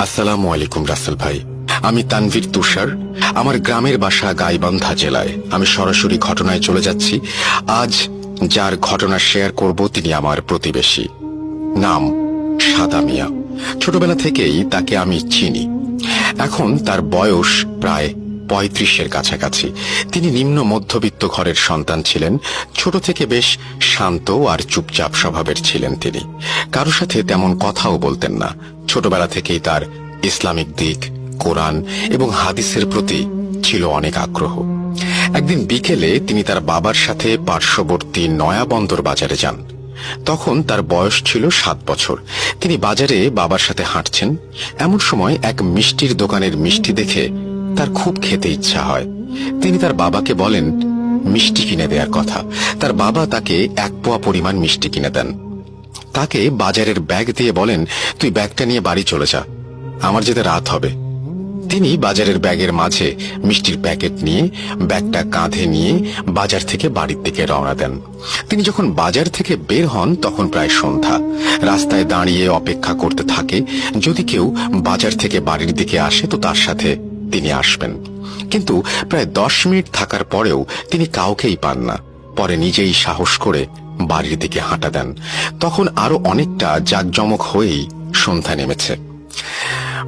আসসালামু আলাইকুম, রাসেল ভাই। আমি তানভীর তুষার। আমার গ্রামের বাসা গাইবান্ধা জেলায়। আমি সরাসরি ঘটনায় চলে যাচ্ছি। আজ যার ঘটনা শেয়ার করব তিনি আমার প্রতিবেশী। নাম সাদা মিয়া। ছোটবেলা থেকেই তাকে আমি চিনি। এখন তার বয়স প্রায় পঁয়ত্রিশের কাছাকাছি। তিনি নিম্ন মধ্যবিত্ত ঘরের সন্তান ছিলেন। ছোট থেকে বেশ শান্ত আর চুপচাপ স্বভাবের ছিলেন তিনি। কারও সাথে তেমন কথাও বলতেন না। ছোটবেলা থেকেই তার ইসলামিক দিক, কোরআন এবং হাদিসের প্রতি ছিল অনেক আগ্রহ। একদিন বিকেলে তিনি তার বাবার সাথে পার্শ্ববর্তী নয়াবন্দর বাজারে যান। তখন তার বয়স ছিল সাত বছর। তিনি বাজারে বাবার সাথে হাঁটছেন। এমন সময় এক মিষ্টির দোকানের মিষ্টি দেখে তার খুব খেতে ইচ্ছা হয়। তিনি তার বাবাকে বলেন, মিষ্টি কিনে দেওয়ার কথা। তার বাবা তাকে এক পোয়া পরিমাণ মিষ্টি কিনে দেন। তাকে বাজারের ব্যাগ দিয়ে বলেন, তুই ব্যাগটা নিয়ে বাড়ি চলে যা। আমার যেতে রাত হবে। তিনি বাজারের ব্যাগের মাঝে মিষ্টির প্যাকেট নিয়ে, ব্যাগটা কাঁধে নিয়ে বাজার থেকে বাড়ির দিকে রওনা দেন। তিনি যখন বাজার থেকে বের হন, তখন প্রায় সন্ধ্যা। রাস্তায় দাঁড়িয়ে অপেক্ষা করতে থাকে। যদি কেউ বাজার থেকে বাড়ির দিকে আসে, তো তার সাথে তিনি আসবেন। কিন্তু প্রায় দশ মিনিট থাকার পরেও তিনি কাউকেই পান না। পরে নিজেই সাহস করে বাড়ির দিকে হাঁটা দেন। তখন আরও অনেকটা জাঁকজমক হয়েই সন্ধ্যা নেমেছে।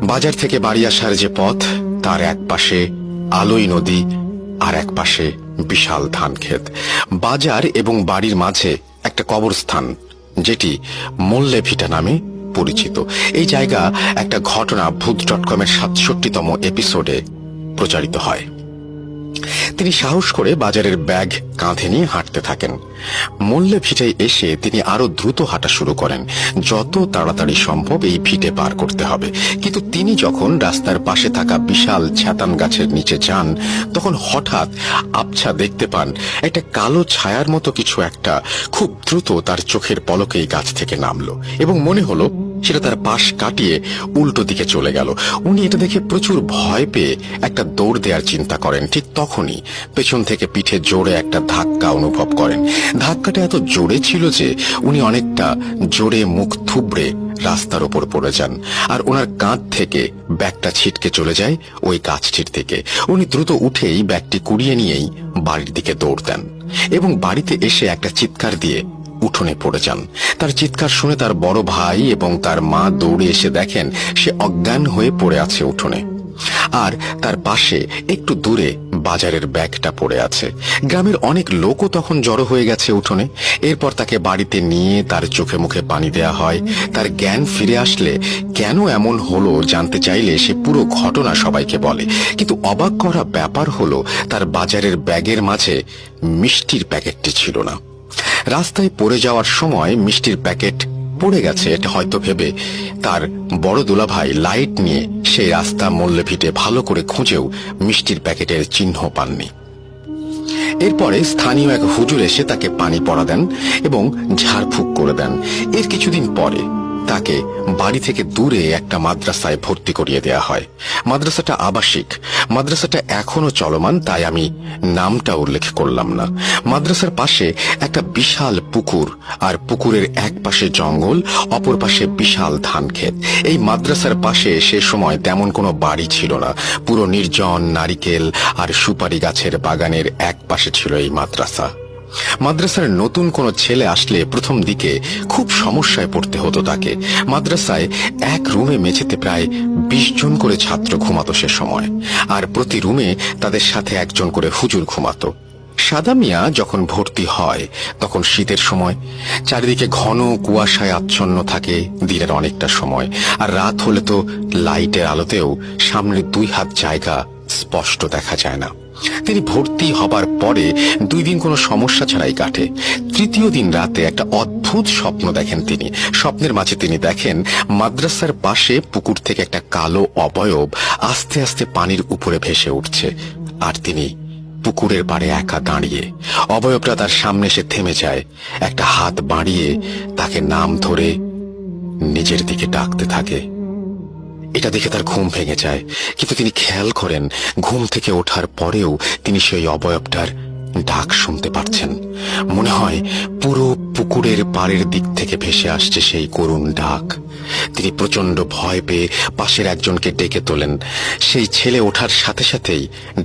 বাজার থেকে বাড়ি আসার যে পথ, তার এক পাশে আলোই নদী আর এক পাশে বিশাল ধান ক্ষেত। বাজার এবং বাড়ির মাঝে একটা কবরস্থান, যেটি মোল্লে ভিটা নামে পরিচিত। এই জায়গা একটা ঘটনা ভূত ডট কমের সাতষট্টিতম এপিসোডে প্রচারিত হয়। তিনি সাহস করে বাজারের ব্যাগ কাঁধে নিয়ে হাঁটতে থাকেন। মল্লে ভিটায় এসে তিনি আরও দ্রুত হাঁটা শুরু করেন। যত তাড়াতাড়ি সম্ভব এই ভিটে পার করতে হবে। কিন্তু তিনি যখন রাস্তার পাশে থাকা বিশাল ছাতান গাছের নিচে যান, তখন হঠাৎ আবছা দেখতে পান, একটা কালো ছায়ার মতো কিছু একটা খুব দ্রুত তার চোখের পলকেই গাছ থেকে নামলো এবং মনে হলো সেটা তার পাশ কাটিয়ে উল্টো দিকে চলে গেল। উনি এটা দেখে প্রচুর ভয় পেয়ে একটা দৌড় দেওয়ার চিন্তা করেন। ঠিক তখনই পেছন থেকে পিঠে জোরে একটা ধাক্কা অনুভব করেন। ধাক্কাটা এত জোরে ছিল যে উনি অনেকটা জোরে মুখ থুবড়ে রাস্তার ওপর পড়ে যান। আর ওনার কাঁধ থেকে ব্যাগটা ছিটকে চলে যায় ওই গাছটির দিকে। উনি দ্রুত উঠেই ব্যাগটি কুড়িয়ে নিয়েই বাড়ির দিকে দৌড় দেন। এবং বাড়িতে এসে একটা চিৎকার দিয়ে উঠোনে পড়ে যান। তার চিৎকার শুনে তার বড় ভাই এবং তার মা দৌড়ে এসে দেখেন সে অজ্ঞান হয়ে পড়ে আছে উঠোনে। আর তার পাশে একটু দূরে বাজারের ব্যাগটা পড়ে আছে। গ্রামের অনেক লোকও তখন জড়ো হয়ে গেছে উঠোনে। এরপর তাকে বাড়িতে নিয়ে তার চোখে মুখে পানি দেয়া হয়। তার জ্ঞান ফিরে আসলে কেন এমন হলো জানতে চাইলে সে পুরো ঘটনা সবাইকে বলে। কিন্তু অবাক করা ব্যাপার হলো, তার বাজারের ব্যাগের মাঝে মিষ্টির প্যাকেটটি ছিল না। রাস্তায় পড়ে যাওয়ার সময় মিষ্টির প্যাকেট পড়ে গেছে, এটা হয়তো ভেবে। তার বড় দুলাভাই লাইট নিয়ে সেই রাস্তা মল্লে ভিটে ভালো করে খুঁজেও মিষ্টির প্যাকেটের চিহ্ন পাননি। এরপরে স্থানীয় এক হুজুর এসে তাকে পানি পড়া দেন এবং ঝাড়ফুঁক করে দেন। এর কিছুদিন পরে তাকে বাড়ি থেকে দূরে একটা মাদ্রাসায় ভর্তি করিয়ে দেয়া হয়। মাদ্রাসাটা আবাসিক। মাদ্রাসাটা এখনও চলমান, তাই আমি নামটা উল্লেখ করলাম না। মাদ্রাসার পাশে একটা বিশাল পুকুর, আর পুকুরের এক পাশে জঙ্গল, অপর পাশে বিশাল ধান ক্ষেত। এই মাদ্রাসার পাশে সে সময় তেমন কোনো বাড়ি ছিল না। পুরো নির্জন নারিকেল আর সুপারি গাছের বাগানের এক পাশে ছিল এই মাদ্রাসা। মাদ্রাসার নতুন কোনো ছেলে আসলে প্রথম দিকে খুব সমস্যায় পড়তে হতো তাকে। মাদ্রাসায় এক রুমে মেঝেতে প্রায় বিশ জন করে ছাত্র ঘুমাতো সে সময়। আর প্রতি রুমে তাদের সাথে একজন করে হুজুর ঘুমাতো। সাদা মিয়া যখন ভর্তি হয়, তখন শীতের সময় চারিদিকে ঘন কুয়াশায় আচ্ছন্ন থাকে দিনের অনেকটা সময়। আর রাত হলে তো লাইটের আলোতেও সামনের দুই হাত জায়গা স্পষ্ট দেখা যায় না। তিনি ভর্তি হবার পরে দুই দিন কোনো সমস্যা ছাড়াই কাটে। তৃতীয় দিন রাতে একটা অদ্ভুত স্বপ্ন দেখেন তিনি। স্বপ্নের মাঝে তিনি দেখেন মাদ্রাসার পাশে পুকুর থেকে একটা কালো অবয়ব আস্তে আস্তে পানির উপরে ভেসে উঠছে। আর তিনি পুকুরের পাড়ে একা দাঁড়িয়ে, অবয়বটা তার সামনে এসে থেমে যায়। একটা হাত বাড়িয়ে তাকে নাম ধরে নিজের দিকে ডাকতে থাকে। এটা দেখে তার ঘুম ভেঙে যায়। কিন্তু তিনি খেয়াল করেন, ঘুম থেকে ওঠার পরেও তিনি সেই অবয়বটার ডাক শুনতে পারছেন। মনে হয় পুরো পুকুরের পাড়ের দিক থেকে ভেসে আসছে সেই করুণ ডাক। তিনি প্রচণ্ড ভয় পেয়ে পাশের একজনকে ডেকে তোলেন। সেই ছেলে ওঠার সাথে সাথেই ডাক